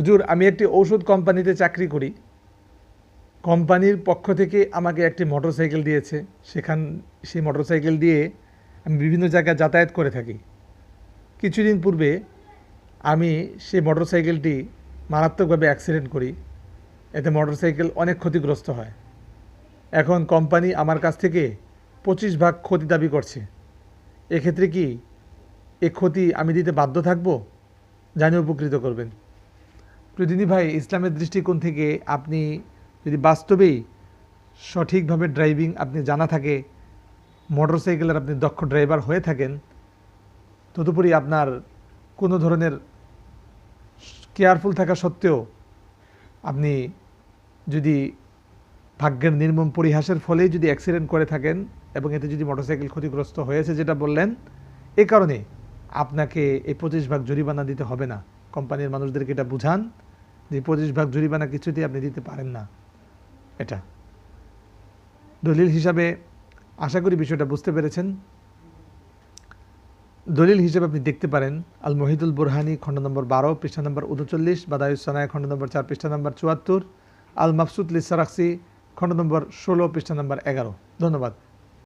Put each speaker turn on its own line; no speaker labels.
হুজুর, আমি একটি ঔষধ কোম্পানিতে চাকরি করি। কোম্পানির পক্ষ থেকে আমাকে একটি মোটরসাইকেল দিয়েছে। সেখান, সেই মোটরসাইকেল দিয়ে আমি বিভিন্ন জায়গায় যাতায়াত করে থাকি। কিছুদিন পূর্বে আমি সেই মোটরসাইকেলটি মারাত্মকভাবে অ্যাক্সিডেন্ট করি। এতে মোটরসাইকেল অনেক ক্ষতিগ্রস্ত হয়। এখন কোম্পানি আমার কাছ থেকে পঁচিশ ভাগ ক্ষতি দাবি করছে। এক্ষেত্রে কি এ ক্ষতি আমি দিতে বাধ্য থাকব? জানি উপকৃত করবেন। প্রতিনিধি ভাই, ইসলামের দৃষ্টিকোণ থেকে আপনি যদি বাস্তবেই সঠিকভাবে ড্রাইভিং আপনি জানা থাকে মোটরসাইকেলের আপনি দক্ষ ড্রাইভার হয়ে থাকেন, তদুপরি আপনার কোনো ধরনের কেয়ারফুল থাকা সত্ত্বেও আপনি যদি ভাগ্যের নির্মম পরিহাসের ফলেই যদি অ্যাক্সিডেন্ট করে থাকেন এবং এতে যদি মোটরসাইকেল ক্ষতিগ্রস্ত হয়েছে যেটা বললেন, এ কারণে আপনাকে এই পঁচিশ ভাগ জরিমানা দিতে হবে না। কোম্পানির মানুষদেরকে এটা বুঝান। যে পঁচিশ ভাগ জরিমানা কিছুতেই আপনি দিতে পারেন না। এটা। দলিল হিসাবে আশা করি বিষয়টা বুঝতে পেরেছেন। দলিল হিসেবে আপনি দেখতে পারেন আল মহিদুল বুরহানি, খণ্ড নম্বর বারো, পৃষ্ঠা নম্বর উনচল্লিশ বাদায়ুসানায় খণ্ড নম্বর চার, পৃষ্ঠা নম্বর চুয়াত্তর আল মাফসুদ লিসারাক্সি খণ্ড নম্বর ষোলো, পৃষ্ঠা নম্বর এগারো। ধন্যবাদ।